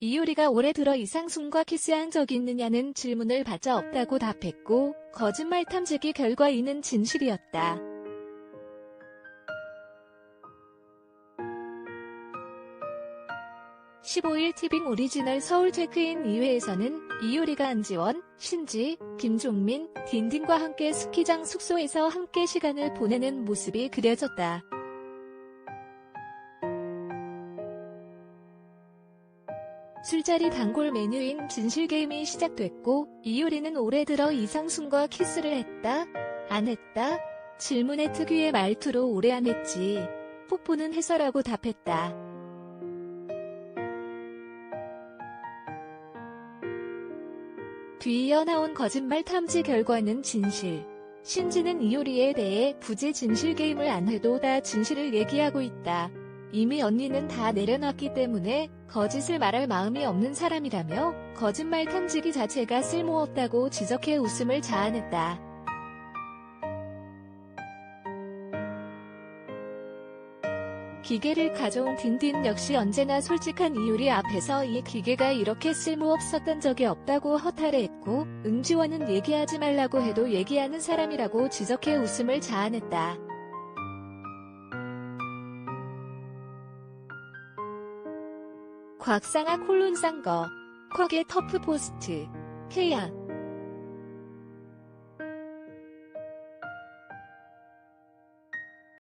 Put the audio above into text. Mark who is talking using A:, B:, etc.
A: 이효리가 올해 들어 이상순과 키스한 적 있느냐는 질문을 받자 없다고 답했고 거짓말 탐지기 결과 이는 진실이었다. 15일 티빙 오리지널 서울 체크인 2회에서는 이효리가 안지원, 신지, 김종민, 딘딘과 함께 스키장 숙소에서 함께 시간을 보내는 모습이 그려졌다. 술자리 단골 메뉴인 진실게임이 시작됐고 이효리는 올해 들어 이상순과 키스를 했다? 안 했다? 질문의 특유의 말투로 오래 안 했지. 뽀뽀는 해서라고 답했다. 뒤이어 나온 거짓말 탐지 결과는 진실. 신지는 이효리에 대해 굳이 진실 게임을 안 해도 다 진실을 얘기하고 있다. 이미 언니는 다 내려놨기 때문에 거짓을 말할 마음이 없는 사람이라며 거짓말 탐지기 자체가 쓸모없다고 지적해 웃음을 자아냈다. 기계를 가져온 딘딘 역시 언제나 솔직한 이유리 앞에서 이 기계가 이렇게 쓸모없었던 적이 없다고 허탈해했고 응지원은 얘기하지 말라고 해도 얘기하는 사람이라고 지적해 웃음을 자아냈다. 곽상아 콜론상거 쿼게 터프 포스트 케야